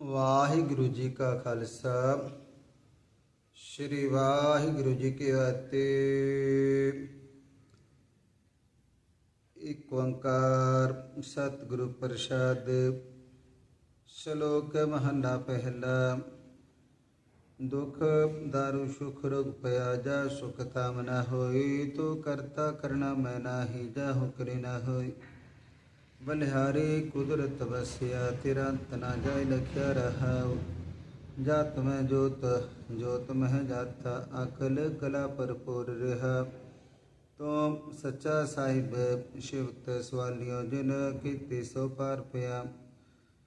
ਵਾਹਿਗੁਰੂ ਜੀ ਕਾ ਖਾਲਸਾ ਸ੍ਰੀ ਵਾਹਿਗੁਰੂ ਜੀ ਕੀ ਫਤਿਹ ਇਕ ਓੰਕਾਰ ਸਤਿਗੁਰੂ ਪ੍ਰਸਾਦ ਸ਼ਲੋਕ ਮਹਲਾ ਪਹਿਲਾ ਦੁਖ ਦਾਰੂ ਸੁਖ ਰੋਗ ਪਿਆ ਜਾ ਸੁਖ ਤਾਮ ਨਾ ਹੋਈ ਤੋ ਕਰਤਾ ਕਰਨਾ ਮੈਂ ਨਾਹੀ ਜਾ ਹੁਕਰੇ ਨਾ ਹੋਈ बलिहारे कुदरत बसिया, तेरा तना जाय लख्या रहा। जात में जोत जोत में जाता अकल कला पर पोर रहा। तो सच्चा साहिब शिव तवालियों जिन की सो पार पया।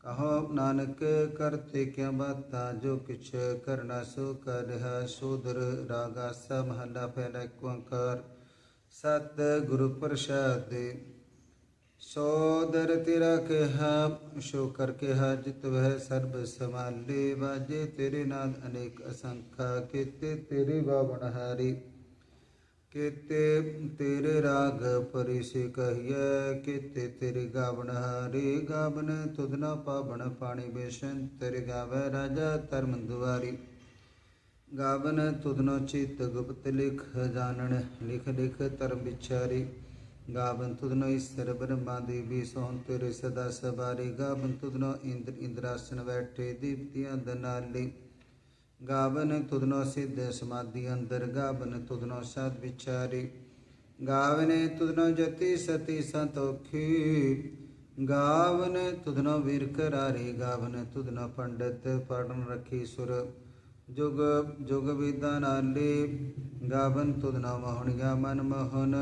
कहो, नानक, करते क्या बात? जो किछ करना सो कर रहा। शोधर रागा सा महला, फैला, कुंकार। सत गुरु प्रसाद ਸੋਦਰ ਤੇਰਾ ਕਿਹਾ ਸ਼ੋ ਕਰ ਕਿਹਾ ਜਿਤ ਵਹਿ ਸਰਬ ਸਮਾਲੇ ਵਾਜੇ ਤੇਰੇ ਨਾਦ ਅਨੇਕ ਅਸੰਖਾ, ਕੀਤੇ ਤੇਰੇ ਬਾਵਨ ਹਾਰੀ। ਕੀਤੇ ਤੇਰੇ ਰਾਗ ਪਰਿਸੇ ਕਹੀਐ, ਕੀਤੇ ਤੇਰੇ ਗਾਵਨ ਹਾਰੀ। ਗਾਵਨ ਤੁਧ ਨਾ ਪਾਵਨ ਪਾਣੀ ਬੇਸ਼ਨ ਤੇਰੇ ਗਾਵੇ ਰਾਜਾ ਧਰਮ ਦੁਆਰੀ। ਗਾਵਨ ਤੁਧ ਨੋ ਚਿਤ ਗੁਪਤ ਲਿਖ, ਜਾਣਨ ਲਿਖ ਲਿਖ ਧਰਮ ਵਿਚਾਰੀ। ਗਾਵਨ ਤੁਧਨੋ ਈਸ਼ਰ ਬ੍ਰਹਮਾ ਦੇਵੀ ਸੋਹਣ ਤੇਰੇ ਸਦਾ ਸਵਾਰੀ ਗਾਵਨ ਤੁਧਨੋ ਇੰਦਰ ਇੰਦਰਾਸਨ ਬੈਠੇ ਦੀਪਤੀਆਂ ਦਨਾਲੀ ਗਾਵਨ ਤੁਧਨੋ ਸਿੱਧ ਸਮਾਧੀ ਅੰਦਰ ਗਾਵਨ ਤੁਧਨੋ ਸਦ ਵਿਚਾਰੀ ਗਾਵਨੇ ਤੁਧਨੋ ਜਤੀ ਸਤੀ ਸੰਤੋਖੀ ਗਾਵਨ ਤੁਧਨੋ ਵੀਰ ਕਰਾਰੀ ਗਾਵਨ ਤੁਧਨੋ ਪੰਡਤ ਪੜਨ ਰਖੀ ਸੁਰ ਜੁਗ ਜੁਗ ਵਿਦਾ ਨਾਲੀ ਗਾਵਨ ਤੁਧਨੋ ਮੋਹਣਿਆ ਮਨ ਮੋਹਨ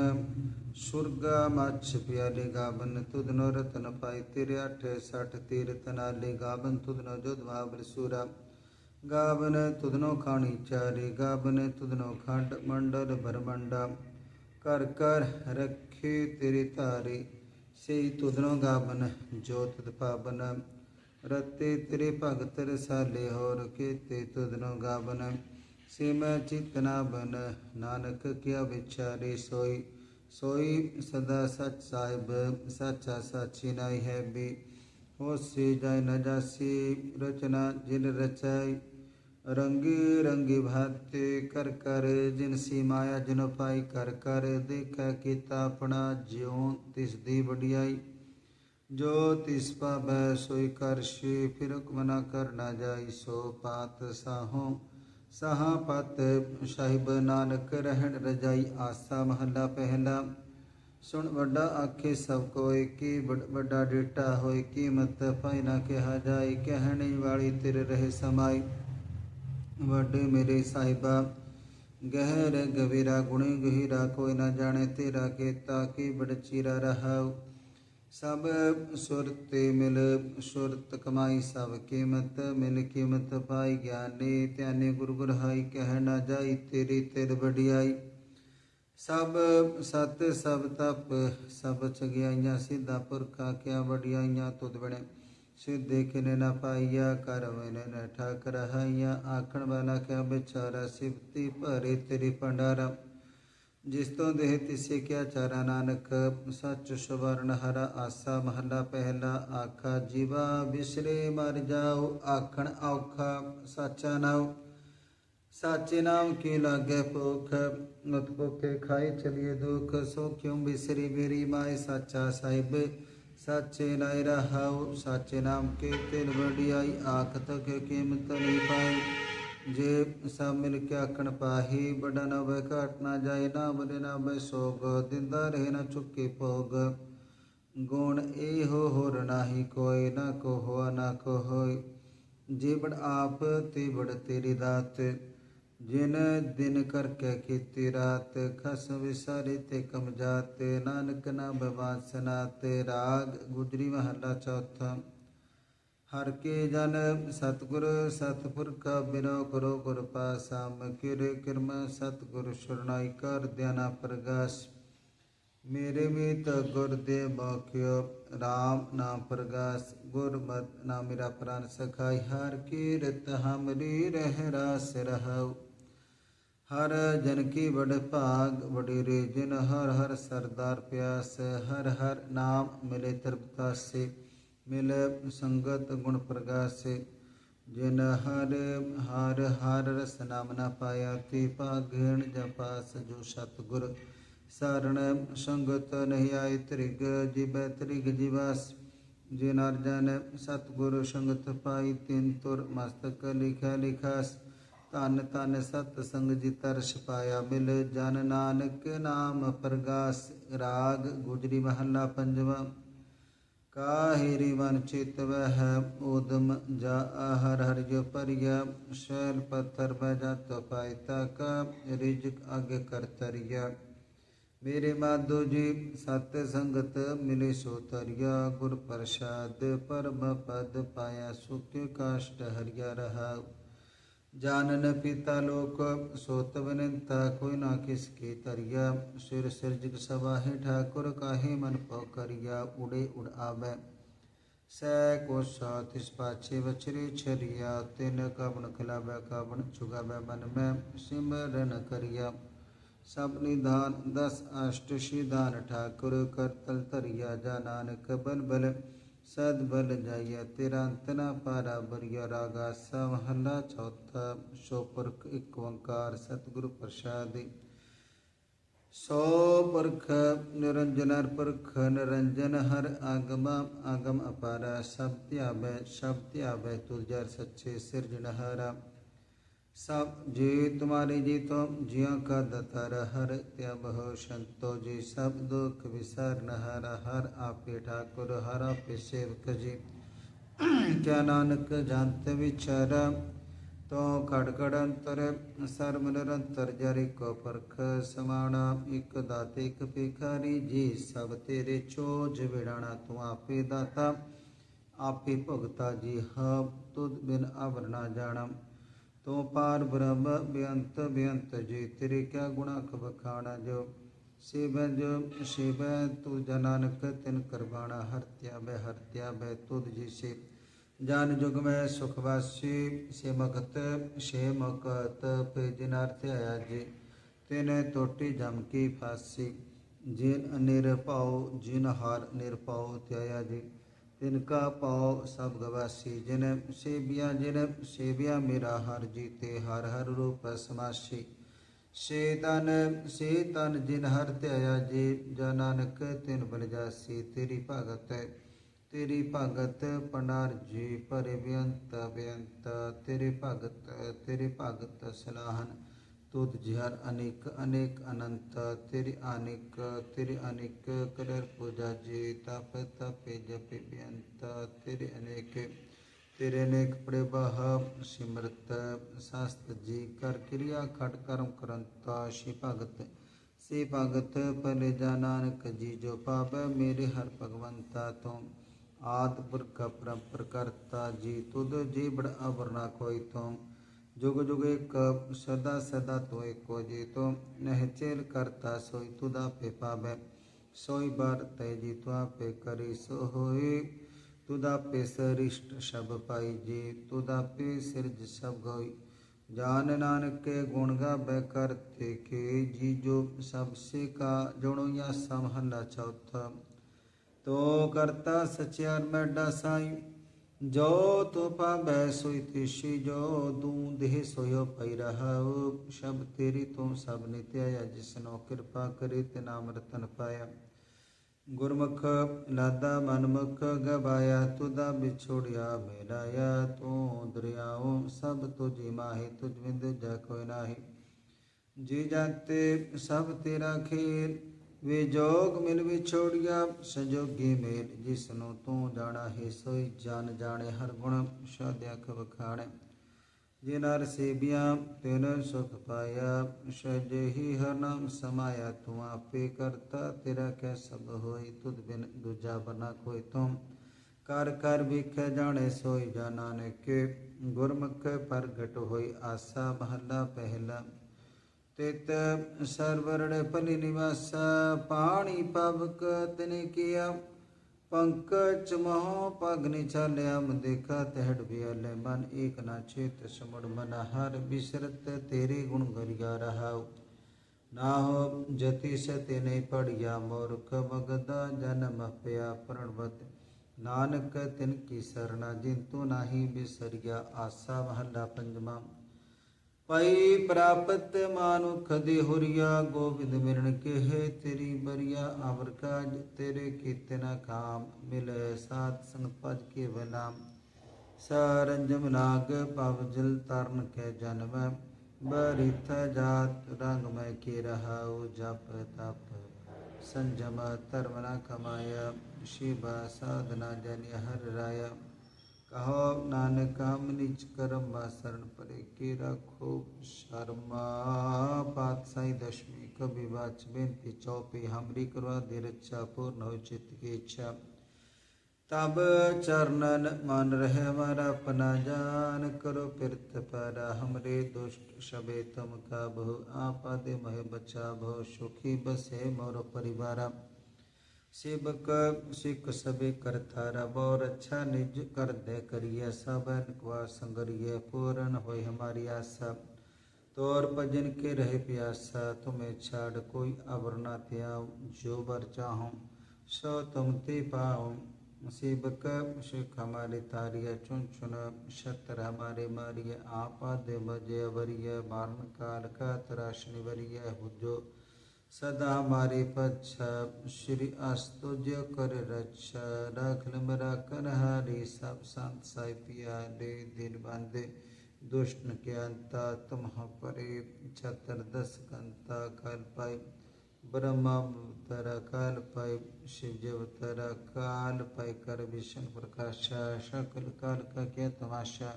ਸੁਰਗਾ ਮਛ ਪਿਆਲੇ ਗਾਵਨ ਤੁਧਨੋ ਰਤਨ ਪਾਈ ਤੇਰੇ ਅਠ ਸਠ ਤੀਰ ਨਾਲੇ ਗਾਵਨ ਤੁਧਨੋ ਜੁਧ ਮਾਵਰ ਸੂਰਾ। ਗਾਵਨ ਤੁਧਨੋ ਖਾਣੀ ਚਾਰੇ। ਗਾਵਨ ਤੁਧਨੋ ਖੰਡ ਮੰਡਲ ਬਰਮੰਡਾ। ਕਰ ਕਰ ਰੱਖੇ ਤੇਰੇ ਧਾਰੇ। ਸਈ ਤੁਧਨੋ ਗਾਵਨ, ਜੋਤ ਪਾਵਨ। ਰਤੇ ਤੇਰੇ ਭਗਤ ਰਸਾਲੇ, ਹੋਰ ਕੀਤੇ ਤੁਧਨੋ ਗਾਵਨ। ਸਿਮੈ ਚਿਤਨਾ ਬਨ, ਨਾਨਕ ਕਿਆ ਵਿਚਾਰੇ ਸੋਈ। ਸੋਈ ਸਦਾ ਸਚ ਸਾਹਿਬ, ਸਚਾ ਸਾਚੀ ਨਾਈ ਹੈ ਵੀ। ਹੋਸੀ ਜਾਇ ਨ ਜਾਸੀ ਰਚਨਾ ਜਿਨ ਰਚਾਈ। ਰੰਗੀ ਰੰਗੀ ਭਾਤੇ ਕਰ ਕਰ ਜਿਨ ਸੀ ਮਾਇਆ ਜਿਨ ਪਾਈ ਕਰ ਕਰ ਦੇਖੈ ਕੀਤਾ ਆਪਣਾ ਜਿਉ ਤਿਸ ਦੀ ਵਡਿਆਈ। ਜੋ ਤਿਸ ਪਾਵੈ ਸੋਈ ਕਰਸ਼ੀ ਫਿਰਕ ਮਨਾ ਕਰ ਨਾ ਜਾਈ ਸੋ ਪਾਤ ਸਾਹੋ। ਸਹਾ ਪਤ ਸਾਹਿਬ ਨਾਨਕ ਰਹਿਣ ਰਜਾਈ ਆਸਾ ਮਹੱਲਾ ਪਹਿਲਾ। ਸੁਣ ਵੱਡਾ ਆਖੇ ਸਭ ਕੋਏ ਕੀ ਵੱਡਾ ਡੇਟਾ ਹੋਏ ਕੀ ਮਤ ਪਾਈ ਨਾ ਕਿਹਾ ਜਾਏ, ਕਹਿਣੀ ਵਾਲੀ ਤੇਰੇ ਰਹੇ ਸਮਾਈ। ਵੱਡੇ ਮੇਰੇ ਸਾਹਿਬਾ, ਗਹਿਰ ਗਵੀਰਾ ਗੁਣੀ ਗਹਿਰਾ ਕੋਈ ਨਾ ਜਾਣੇ ਤੇਰਾ ਕੀਤਾ ਕੀ ਬੜ ਚੀਰਾ ਰਹਾਉ। ਸਭ ਸੁਰਤੇ ਮਿਲ, ਸੁਰਤ ਕਮਾਈ ਸਭ ਕੀਮਤ, ਮਿਲ ਕੀਮਤ ਪਾਈ ਗਿਆਨੀ, ਧਿਆਨੇ ਗੁਰ ਗੁਰ ਹਾਈ ਕਹਿ ਨਾ ਜਾਈ ਤੇਰੀ ਤੇਰ ਵਡਿਆਈ। ਸਭ ਸਤ, ਸਭ ਤਪ, ਸਭ ਚਗਿਆਈਆਂ ਸਿੱਧਾ ਪੁਰਖਾ ਕਿਆ ਵਡਿਆਈਆਂ ਤੁਧ ਬਣੇ। ਸਿੱਧੇ ਕਿਨੇ ਨਾ ਪਾਈਆ, ਕਰ ਮੈਨੇ ਨ ਠਾਕ ਰਹਾਈਆਂ ਆਖਣ ਵਾਲਾ ਕਿਆ ਵਿਚਾਰਾ, ਸਿਫਤੀ ਭਰੇ ਤੇਰੀ ਭੰਡਾਰਾ। जिस्तो देह तिसे क्या चारा नानक सच सुवर्ण हरा आसा महला पहला आखा, जीवा बिसरे मर जाओ, आखण औखा, साचा नाव साचे नाम क्यों लागे भूख मत भूखे खाई चलिए दुख, सो क्यों बिसरी मेरी माए साचा साहिब? साचे नाय रहाओ, साचे नाम के तिल बड़ी आई आख तक कीमत नहीं पाई। ਜੇ ਸਭ ਮਿਲ ਕੇ ਆਖਣ ਪਾਹੀ ਬੜਾ ਨਾ ਬੈ ਘਾਟ ਨਾ ਜਾਏ, ਨਾ ਬਲੇ ਨਾ ਬੈ ਸੋਗ ਦਿੰਦਾ ਰਹੇ, ਨਾ ਚੁੱਕੇ ਭੋਗ। ਗੁਣ ਇਹੋ ਹੋਰ ਨਾਹੀ ਕੋਈ, ਨਾ ਕੋ ਹੋਆ ਨਾ ਕੋ ਹੋਈ ਜੇ ਬੜ ਆਪ, ਤੇ ਬੜ ਤੇਰੀ ਦਾਤ। ਜਿਨ ਦਿਨ ਕਰ ਕੇ ਕੀਤੀ ਰਾਤ, ਖਸ ਵਿਸਾਰੇ ਤੇ ਕਮ ਜਾਤੇ। ਨਾਨਕ ਨਾ ਬਵਾਸਨਾ ਤੇ ਰਾਗ ਗੁਜਰੀ ਮਹੱਲਾ ਚੌਥਾ। ਹਰ ਕੇ ਜਨ ਸਤਗੁਰ ਸਤਪੁਰਖ ਬਿਨੋ ਕਰੋ ਗੁਰ ਪਾਸਮ ਕਿਰੇ ਕਿਰਮ ਸਤਗੁਰ ਸ਼ਰਣਾਈ ਕਰ ਧਿਆਨਾ ਪ੍ਰਗਾਸ। ਮੇਰੇ ਮੀਤ ਗੁਰ ਦੇ ਬਾਕਿਓ RAM ਨਾਮ ਪ੍ਰਗਾਸ ਗੁਰਮਤ ਨਾਮ ਮੇਰਾ ਪ੍ਰਾਨ ਸਖਾਈ। ਹਰ ਕੀਰਤ ਹਮਰੀ ਰਹਿ ਰਾਸ ਰਹਉ। ਹਰ ਜਨ ਕੀ ਬੜ ਭਾਗ ਵਡੇਰੇ, ਜਿਨ ਹਰ ਹਰ ਸਰਦਾਰ ਪਿਆਸ, ਹਰ ਹਰ ਨਾਮ ਮਿਲੇ ਤਰਪਤਾਸੇ। ਮਿਲ मिल संगत गुण प्रकाश। जिन हर हर हर रस नाम न पाया। ते पागण जपास जो सतगुर। शरण संगत नहीं आय त्रिग जिब त्रिग जीवास। जिन अर्जन सतगुर संगत पाई तीन तुर मस्तक लिखा लिखास। तन तन सतसंग जी तरस पाया। मिल जन नानक नाम प्रगास। राग गुजरी महला पंजवा। काहिरिवन चित वह उदम जा हर हर जो पर शैल पत्थर बजा तो पायता का रिज आगे करतरिया मेरे माधो जी सत संगत मिले सोतरिया गुर प्रसाद परम पद पाया सुख काष्ट हरिया रहा। ਜਾਨਨ ਪਿਤਾ ਲੋਕ ਸੋਤ ਬਨੰਤਾ ਕੋਈ ਨਾ ਕਿਸ ਕੀ ਤਰਿਆ ਸਿਰ ਸਿਰਜਕ ਸਭਾ ਠਾਕੁਰ ਕਾਹੇ ਮਨ ਪਉ ਕਰਿਆ ਉੜੇ ਉੜ ਆਵੈ। ਸੈ ਕੋ ਸਾਥ ਇਸ ਪਾਛੇ ਵਚਰੇ ਛਰਿਆ ਤਿਨ ਕਵਣ ਖਿਲਾਵੈ, ਕਵਣ ਚੁਗਾਵੈ ਮਨ ਮੈਂ। ਸਿਮਰਨ ਕਰਿਆ ਸਭ ਨਿਦਾਨ, ਦਸ ਅਸ਼ਟ ਸ਼ਿਦਾਨ ਠਾਕੁਰ, ਕਰਤਲ ਤਰਿਆ ਜਾ ਨਾਨਕ ਬਲ ਬਲ ਸਦ ਬਲ ਜਾਈਆ ਤੇਰਾ ਅੰਤ ਪਾਰਾ ਬਰਿਆ ਰਾਗਾ ਸਾ ਮਹੱਲਾ ਚੌਥਾ, ਸੋ ਪੁਰਖ ਇੱਕ ਓੰਕਾਰ ਸਤਿਗੁਰੂ ਪ੍ਰਸਾਦਿ ਸੋ ਪੁਰਖ ਨਿਰੰਜਨ ਪੁਰਖ, ਨਿਰੰਜਨ ਹਰ ਆਗਮ ਆਗਮ ਅਪਾਰਾ, ਸਭ ਧਿਆਵੈ ਸਭ ਧਿਆਵੈ ਤੁਲ ਸੱਚੇ ਸਿਰਜਣਹਾਰਾ सब जी तुम्हारी जी तो जियो का दतर हर बहु संतो। जी सब दुख विसर नहर हर आपे ठाकुर, हर आपे सेवक जी। क्या नानक जंत विचर तो खड़खड़ अंतर सर्व निरंतर जरि को परख समाणा एक दाते एक भिखारी, जी सब तेरे चोज विड़ाना, तू आपे दाता। आपे भुगता जी हब तुद बिन अवरना जाना। तो पार ब्रह्म बेअंत बेअंत जी तेरे क्या गुणा बखाना जो? शिव जो शिव तू तो जनानक तिन करबाणा हरत्या बह हरत्या बह तुद जी से जान जुग में सुखवासी से मगत से मगत पेजिनार्थ आया जी। तिन तोटी जमकी फासी, जिन निरपाओ, जिन हार निरपाओ त्याया जी। तिनका पाओ सब गवासी जिन सेविया जिन सेविया मेरा हर जीते हर हर रूप समासी ਸੇ ਤਨ ਸੇ ਤਨ ਜਿਨ ਹਰ ਧਿਆਇਆ ਜੀ, ਜਾ ਨਾਨਕ ਤਿਨ ਬਨ ਜਾਸੀ, ਤੇਰੀ ਭਗਤ ਤੇਰੀ ਭਗਤ ਪਨਾਰ ਜੀ, ਭਰੇ ਬੇਅੰਤ ਬੇਅੰਤ, ਤੇਰੇ ਭਗਤ ਤੇਰੇ ਭਗਤ ਸਲਾਹਨ। तुद झर अनेक अनेक अनंत, तिर अनेक तिर अनेक करर पूजा जी, तप, तपे जप बेअंत तिर अनेक, तेरे अनेक प्रबह सिमृत शास्त्र जी, कर क्रिया, खट कर्म करंता श्री भगत श्री भगत पर जा नानक जी, जो पाप मेरे हर भगवंता तो आदि पुरख परम प्रकर्ता जी, तुद जी, बड़ अवरना कोई तुम तो। જોગ જોગે કપ સદા સદા તોય કોઈ તો નહેચેલ કરતા સોય તુદા પે પાબે સોય બાર તય જીતવા પે કરી સો હોય તુદા પે સરિષ્ઠ શબ પાઈ જે તુદા પે સિરજ સબ ગોઈ ਜਾਨ ਨਾਨਕੇ ਗੁਣ ਗਾਵੇ ਕਰ ਤੇਖੇ ਜੀ ਜੋ ਸਭ ਸੇ ਕਾ ਜਣੋ ਜਾਂ ਸਮਹਲਾ ਚੌਥਾ ਤੋ ਕਰਤਾ ਸਚਿਆਰ ਮੈਂ ਡਸਾਈ ਜੋਤ ਪਾਬੈ ਸੋਈ ਤਿਸ਼ੀ, ਜੋ ਦੂ ਦੇਹ ਸੋਇਓ ਪਈ ਰਹਾਉ। ਸ਼ਬ ਤੇਰੀ ਤੋਂ ਸਭ ਨਿਤਿਆ ਜਿਸ ਨੋ ਕਿਰਪਾ ਕਰੇ ਤੇ ਨਾਮ ਰਤਨ ਪਾਇਆ। ਗੁਰਮੁਖ ਨਾਦਾ ਮਨਮੁਖ ਗਵਾਇਆ ਤੁਦਾ ਵਿਛੋੜਿਆ ਮੇਰਾਇਆ ਤੂੰ ਦਰਿਆਉ ਸਭ ਤੁਝੀ ਮਾਹੀ, ਤੁਝ ਬਿੰਦ ਜਾ ਕੋਈ ਨਾਹੀ। ਜੀ ਜਾਤੇ ਸਭ ਤੇਰਾ ਖੇਲ ਵੇ ਜੋਗ ਮਿਲ ਵਿਛੋੜਿਆ, ਸੰਜੋਗੀ ਮੇਲ ਜਿਸਨੂੰ ਤੂੰ ਜਾਣਾ ਹੈ, ਸੋਈ ਜਨ ਜਾਣੇ, ਹਰ ਗੁਣ ਸ਼ਾਦਿਆ ਖਵਖਾਣੇ ਜੇ ਨਰ ਸੇਬੀਆਂ ਤਿਨ ਸੁਖ ਪਾਇਆ, ਸਜੇ ਹੀ ਹਰ ਨਾਮ ਸਮਾਇਆ, ਤੂੰ ਆਪੇ ਕਰਤਾ, ਤੇਰਾ ਕੈ ਸਭ ਹੋਈ, ਤੁਧ ਬਿਨ ਦੂਜਾ ਬਨਾ ਕੋਈ ਤੂੰ ਕਰ ਕਰ ਵਿਖੇ ਜਾਣੇ, ਸੋਈ ਜਾਣਾ ਨੇ ਕੇ ਗੁਰਮੁਖ ਪ੍ਰਗਟ ਹੋਈ, ਆਸਾ ਮਹੱਲਾ ਪਹਿਲਾ। तेत सरवर्ण फल निवास पाणी पवक तने किया पंकज महो पग निचालयाम देखा तहड बियाले मन एक ना नाचेत समण हर विसरत तेरे गुण गरिया रहा ना हो जति सत्य नहीं पड़ गया मूर्ख मगदा जन्म पया प्रणवत नानक तिन की शरणा जिंतु नाही बिसरिया आशा महला पंजमा पाई प्राप्त मानु खदे गोविंद मिलन के है तेरी बरिया आवर काज, तेरे कीतना काम, मिल सात संग पद के बलाम सरंजम नाग पाव जल तरन के जन्म बरिथ जात रंग में के रहा जप तप। संजम तर्मना कमाया, शिवा साधना जन हर राया। कहो नानक हम निज करम शरण परे के रखो। शर्मा पातशाही दशमी कवि वाच बेनती चौपी हमरी करवा दे रक्षा पूर्ण हो चित्त की इच्छा। तब चरणन मन रहे हमारा अपना जान, करो पिरत पारा हमरे दुष्ट शबे तुम का बहु। आपदे मह बचा बहु, सुखी बसे मोर परिवारा। सेवक सिख सबे करता रबो अच्छा निज कर दे करिए सबन क्वा संगरिए पूर्ण हो हमारी आशा। तोर भजन के रहे प्यासा, तुम्हें छाड़ कोई अवर न त्याओ जो बर चाहो सो तुम ते पाओ सेवक सिख हमारे तारिया, चुन चुन शत्र हमारे मारिय आपा दे बजे वरिय मारन काल का तराशनि वरिय हुजो सदा हमारे पच्छ श्री अस्तुज कर रक्षा। राखल मरा कर हारी, सब संत साई पिया दे दिन बंदे दुष्ट के अंता तुम परे छतर दस कंता काल पाई ब्रह्मा तर काल पाई शिव तर काल पाई कर विष्णु प्रकाशा, सकल काल का क्या तमाशा।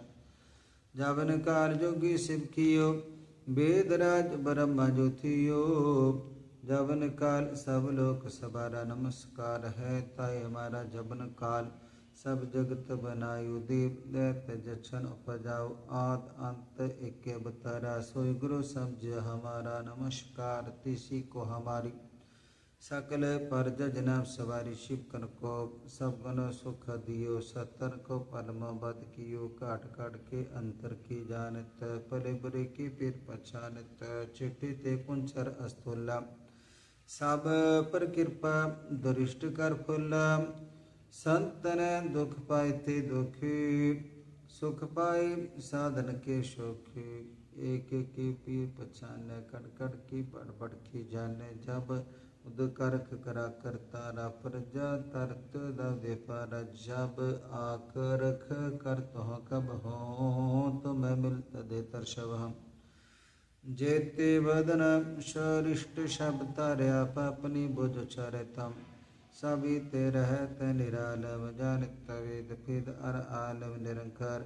जावन काल जोगी शिव कियो वेदराज ब्रह्मा ज्योतियो। जवन काल सब लोक सबारा नमस्कार है ताय हमारा जबन काल। सब जगत बनायु देव दैत जछन उपजाओ आद अंत एक बतारा। सोई गुरु समझ हमारा नमस्कार, तिसी को हमारी। सकल पर जनाब सवारी शिव कन को सब गण सुख दियो सतर को परम बद कियो। काट काट के अंतर की जानत, पले बुरे की पीर पछानत। चिट्ठी ते कुंचर अस्तुल्ला सब पर कृपा दृष्ट कर फुल संतन दुख पाए थे दुखी सुख पाए साधन के सुखी एक एक की पी पछान कड़कड़ की बड़बड़ की जाने जब उदकरख करा कर तारा प्रजा तरत दे पर जब आकर कर तो कब हो तो मैं मिलता दे तरशव हम जेते वदन सरिष्ट शब्द तार्या पापनी बुझ चरतम। सभी ते रहत निरालम जानित वेद फिद अर आलम निरंकार।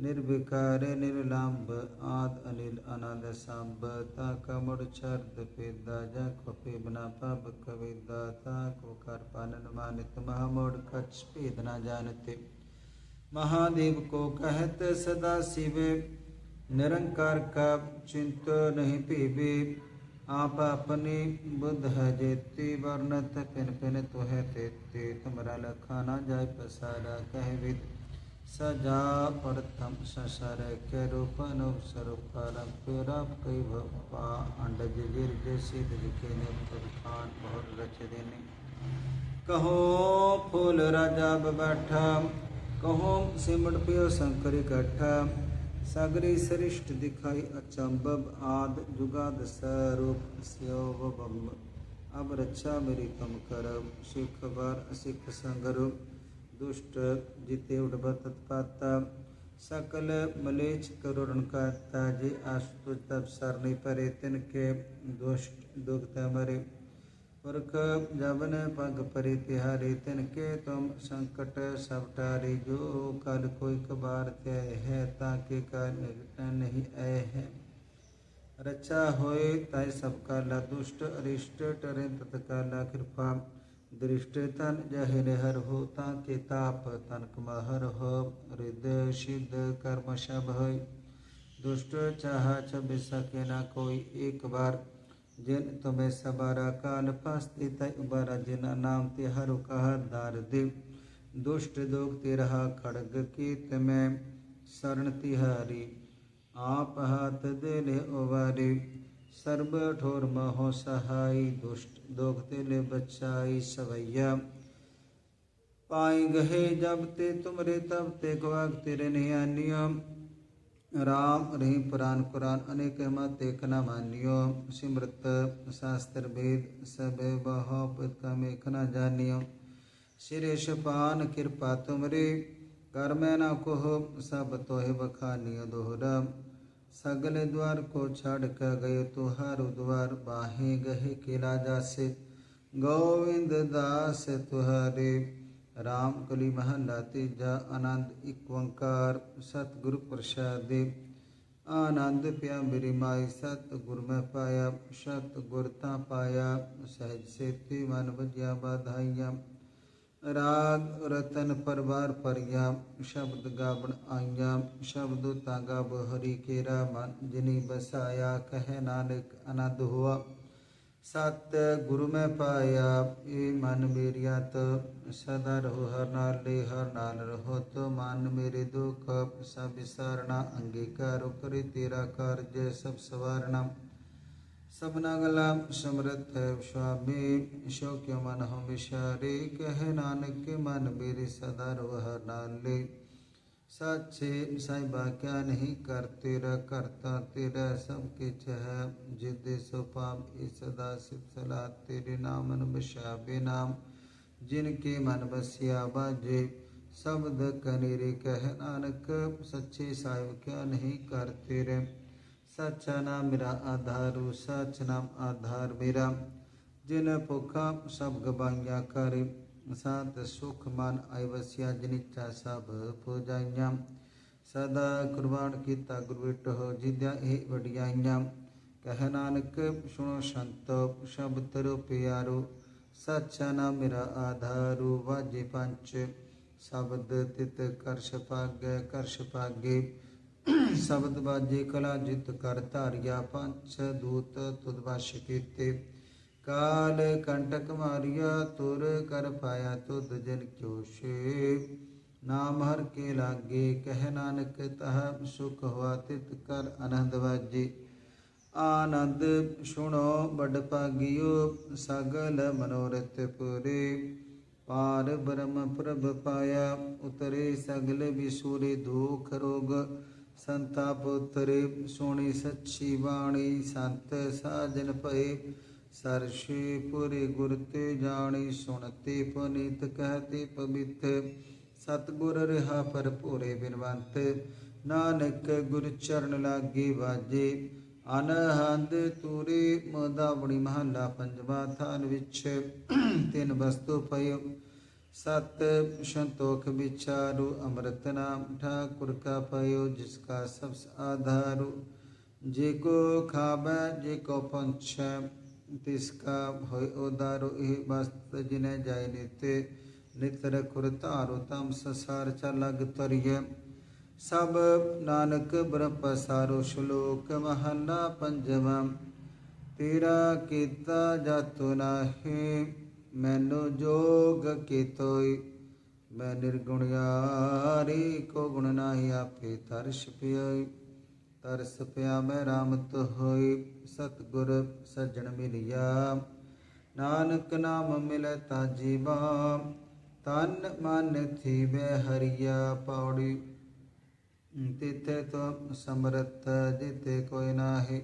निर्विकार निर्लाम्ब आद अनिल अनाद सांब। ता कमड़ छर्द पेदा जा खपे बना पाप कविदा। ता कोकार पानन मानित, महामोड़ कच्छ पेद न जानते। महादेव को कहत सदा शिव निरंकार का चिंत नहीं पीबे आप अपनी बुद्ध है जेती वर्णत पिन पिन तो है तेते। तुम्हारा लखा ना जाय पसारा कह विद सजा प्रथम ससर के रूपन स्वरूपरम पेरा कई भपा। अंडज गिर जैसे दिखे ने खान बहुत रच देने कहो फूल राजा बैठा। कहो सिमट पियो शंकर इकट्ठा सागरी सरिष्ठ दिखाई अचंबब, आद जुगाद स्वरूप स्योवम अब रक्षा मेरी कम करब सिख बार असिख संगरूप दुष्ट जिते उठब तत्पाता, सकल मलेच करुण का ताजे आशुतोष तब सरनी परे, तिनके दुष्ट दुख मरे। पुरख जबन पग परि तिहारे तिनके तुम संकट सब टारे जो कल कोई कबार तय है ताके का नहीं ऐ है रक्षा होए तय सब काला दुष्ट अरिष्ट टरे तत्काला कृपा दृष्ट तन जहिर हर हो ताके ताप तनक महर हो हृदय सिद्ध कर्म शब दुष्ट चाह छब सके ना कोई एक बार जिन तुम्हें सबारा काल पास्ते तय उबारा जिन नाम ते हरु कह दार देव दुष्ट दोग तिरहा खड़ग की तमें शरण तिहारी आप हाथ देले उबारे सर्व ठोर महो सहाय दुष्ट दोग तेले बचाई सवैया ਪਾਈ ਗਏ ਜਬ ਤੇ ਤੁਮਰੇ ਤਬ ਤੇ ਗਵਾਗ ਤੇਰੇ ਨਿਆਨਿਓ राम, रही पुराण, कुरान अनेक मत देखना मानियो। सिमृत, शास्त्र भेद, सब बहुपतम एकना जानियो। शिरेश पान कृपा तुमरी। कर्म न कुह, सब तोहे बखानियो दोहरा। सगले द्वार को छाड़ कर गयो तुहारो द्वार। बाहे गहे किला जासे, गोविंद दास तुहरे। राम कली महला तेजा आनंद इकवंकार सतगुरु प्रसाद आनंद प्या मेरी माई सतगुर मैं पाया सतगुर ता पाया सहज से मन बजिया बधाइया। राग रतन परवार परिया, शब्द गावन आइया। शब्द तागा बहरी केरा मन जिनी बसाया, कह नानक आनंद हुआ। ਸਤ ਗੁਰੂ ਮੈਂ ਪਾਇਆ ਏ ਮਨ ਮੇਰੀਆ ਤ ਸਦਾ ਰਹੋ, ਹਰ ਨਾਲ ਲੈ ਹਰ ਨਾਲ ਰਹੋ। ਤੋ ਮਨ ਮੇਰੇ ਦੁਖ ਸਭ ਵਿਸਾਰਣਾ ਅੰਗੀਕਾਰ ਕਰੇ ਤੇਰਾ ਕਾਰਜ, ਸਭ ਸਵਾਰਣਾ ਸਭਨਾ ਗਲਾ ਸਮਰਥ ਹੈ ਸੁਆਮੀ, ਸ਼ੋ ਮਨ ਹਮ ਵਿਸ਼ਾਰੇ ਕਹਿ ਨਾਨਕ, ਮਨ ਮੇਰੇ ਸਦਾ ਰਵਹ ਨਾਲੇ सच्चे साई बाक्या नहीं कर? तेरा करता तेरा सब किच है। जिद सो पाप इस सदा शिव सला तेरे नाम बसा नाम जिनके मन बसिया बाजे, शब्द कनेरे कह नानक। सच्चे साहिब क्या नहीं कर तेरे? सचा नाम मेरा आधार, सच नाम आधार मेरा। जिन भुखा सब गवाइया करे। ਸੰਤ ਸੁਖ ਮਨ ਆਇ ਜਨਿਚਾ ਸਭ ਪੂਜਾਈਆਂ। ਸਦਾ ਕੁਰਬਾਨ ਕੀਤਾ ਗੁਰ ਵਿਟੋ ਜਿਦਿਆ ਇਹ ਵਡਿਆਈਆਂ। ਕਹਿ ਨਾਨਕ, ਸੁਣੋ ਸੰਤ, ਸ਼ਬਦ ਤਰੋ ਪਿਆਰੋ। ਸੱਚਾ ਨਾਮ ਮੇਰਾ ਆਧਾਰੂ, ਵਾਜੇ ਪੰਚ। ਸ਼ਬਦ ਤਿਤ ਕਰਸ਼ ਪਾਗੈ ਕਰਸ਼ ਪਾਗੇ ਸ਼ਬਦ ਬਾਜੇ ਕਲਾ ਜਿਤ ਕਰ ਧਾਰਿਆ ਪੰਚ, ਦੂਤ ਤੁਧ ਵਸ਼ ਕੀਤੇ। ਕਾਲ ਕੰਟਕ ਮਾਰਿਆ, ਤੁਰ ਕਰ ਪਾਇਆ ਤੁਧ ਜਨ ਕਿਉਸ਼ੇ ਨਾਮ ਹਰ ਕੇ ਲਾਗੇ, ਕਹਿ ਨਾਨਕ ਤਹ ਸੁਖ ਹੋਆ ਤਿਤ ਕਰ ਆਨੰਦ ਵਾਜੇ। ਆਨੰਦ ਸੁਣੋ ਬੜ ਭਾਗਿਓ, ਸਗਲ ਮਨੋਰਥ ਪੁਰੇ। ਪਾਰ ਬ੍ਰਹਮ ਪ੍ਰਭ ਪਾਇਆ, ਉਤਰੇ ਸਗਲ ਵਿਸੂਰੇ ਦੁਖ ਰੋਗ। ਸੰਤਾ ਪੁੱਤਰੇ, ਸੋਣੀ ਸੱਚੀ ਬਾਣੀ, ਸੰਤ ਸਾਜਨ ਭਏ। ਸਰਸ਼ੇ ਪੁਰੇ ਗੁਰ ਤੇ ਜਾਣੀ ਸੁਣਤੇ, ਪਨੀਤ ਕਹਤੇ ਪਵਿੱਤ। ਸਤਗੁਰ ਰਹਾ ਭਰਪੂਰੇ ਬਿਨਵੰਤ। ਨਾਨਕ ਗੁਰ ਚਰਨ ਲਾਗੇ ਵਾਜੇ। ਅਨਹੰਦ ਤੂਰੇ ਮਦਾਵਣੀ ਮਹੱਲਾ ਪੰਜਵਾ ਥਾਨ ਵਿੱਚ। ਤਿੰਨ ਵਸਤੂ ਪਇਓ। ਸਤ ਸੰਤੋਖ ਵਿਚਾਰੂ ਅੰਮ੍ਰਿਤ ਨਾਮ। ਠਾਕੁਰ ਕਾ ਪਇਓ ਜਿਸ ਕਾ ਸਭ ਆਧਾਰੂ। ਜੇ ਕੋ ਖਾਬੈ ਜੇ ਕੋ ਪੰਛੈ तिसका भय उदारो ਇਹ ਬਸਤ ਜਿਨੇ ਜਾਇ ਨਿਤੇ ਨਿਤ ਰਖੁਰ ਧਾਰੋ ਤਮ ਸੰਸਾਰ ਚ ਲਗ ਤਰੀਏ ਸਭ ਨਾਨਕ ਬ੍ਰਹਮ ਪਸਾਰੋ ਸ਼ਲੋਕ ਮਹਲਾ ਪੰਜਵਾਂ ਤੇਰਾ ਕੀਤਾ ਜਾਤੋ ਨਾਹੀ ਮੈਨੋ ਜੋਗ ਕੀਤੋਈ ਮੈਂ ਨਿਰਗੁਣਿਆਰੀ ਕੋ ਗੁਣ ਨਾਹੀ ਆਪੇ ਤਰਸ ਪਿਆਈ ਤਰਸ ਪਿਆ ਮੈਂ ਰਾਮਤ ਹੋਈ ਸਤਗੁਰ ਸੱਜਣ ਮਿਲਿਆ। ਨਾਨਕ ਨਾਮ ਮਿਲੈ ਤਾਜੀ ਜੀਵਾ, ਤਨ ਮਨ ਥੀਵੇ ਹਰੀਆ ਪੌੜੀ। ਤਿਥੇ ਤੋ ਸਮਰਥ ਜਿਤੇ ਕੋਈ ਨਾਹੀ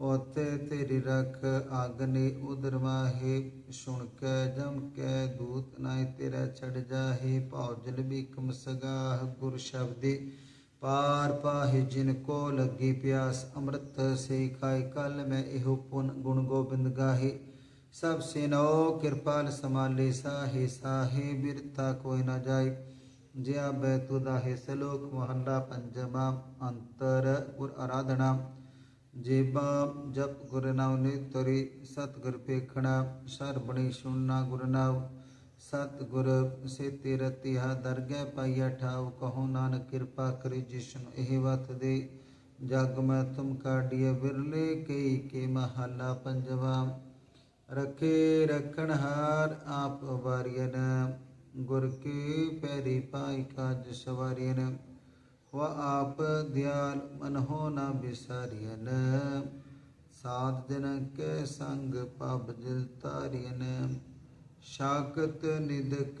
ਉਤੇ ਤੇਰੀ ਰਖ ਆਗਨੇ ਉਦਰ ਮਾਹੇ। ਸੁਣ ਕੇ, ਜਮ ਕੇ, ਦੂਤ ਨਾਇ ਤੇਰਾ ਛੜ ਜਾਹੇ, ਭਉ ਜਲ ਬਿਕਮ ਸਗਾਹ ਗੁਰ ਸ਼ਬਦੇ। पार पाहि जिनको लगी प्यास, अमृत से खाय कल में इहु पुन गुण गोबिंद गाहे। सब सिनो कृपाल समाले साहे साहे, बिरता कोई न जाय जया बैतुदाहे सलोक मोहल्ला पंचमा अंतर गुर आराधना। जेबा जप गुरनाव नेतरी, सतगुर पेखणा शरबणी सुनना गुरनाव ਸਤਿਗੁਰ, ਸੇ ਤੀਰਥ ਤਿਹਾ ਦਰਗਹਿ ਪਾਈਆ ਠਾਉ, ਕਹੋ ਨਾਨਕ ਕਿਰਪਾ ਕਰੀ ਜਿਸਨੂੰ ਇਹ ਵਤ ਦੇ। ਜਗ ਮੈਂ ਤੁਮ ਕਾਢੀਏ ਵਿਰਲੇ, ਕਈ ਕੇ ਮਹੱਲਾ ਪੰਜਵਾ। ਰਖੇ ਰਖਣਹਾਰ ਆਪ ਵਾਰੀਨ ਗੁਰ ਕੀ ਪੈਰੀ ਪਾਈ ਕਾਜ ਸਵਾਰੀਨ ਵਾ ਆਪ ਦਿਆਲ ਮਨਹੋ ਨਾ ਬਿਸਾਰੀਨ ਸਾਧ ਦਿਨ ਕੈ ਸੰਗ ਪਬ ਦਿਲ ਤਾਰੀਨ शाकत निदक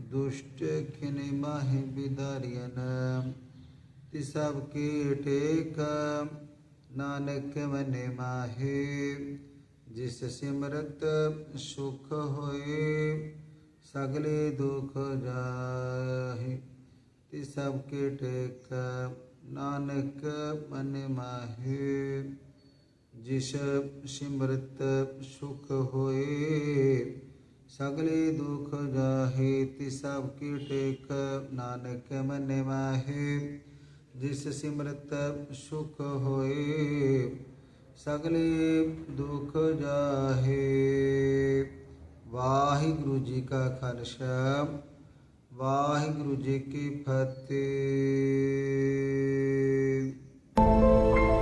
दुष्ट खिने माहे बिदारियन। तिसब के टेक नानक मन माहे। जिस सिमरत सुख होए, सगले दुख जाहे। तिसब के टेक नानक मन माहे। जिस सिमरत सुख होए सगले दुख जाहे तिसब की टेक, नानक मन माहे। जिस सिमरत सुख होए, सगले दुख जाहे। वाहिगुरु जी का खालसा वाहिगुरु जी की फतेह।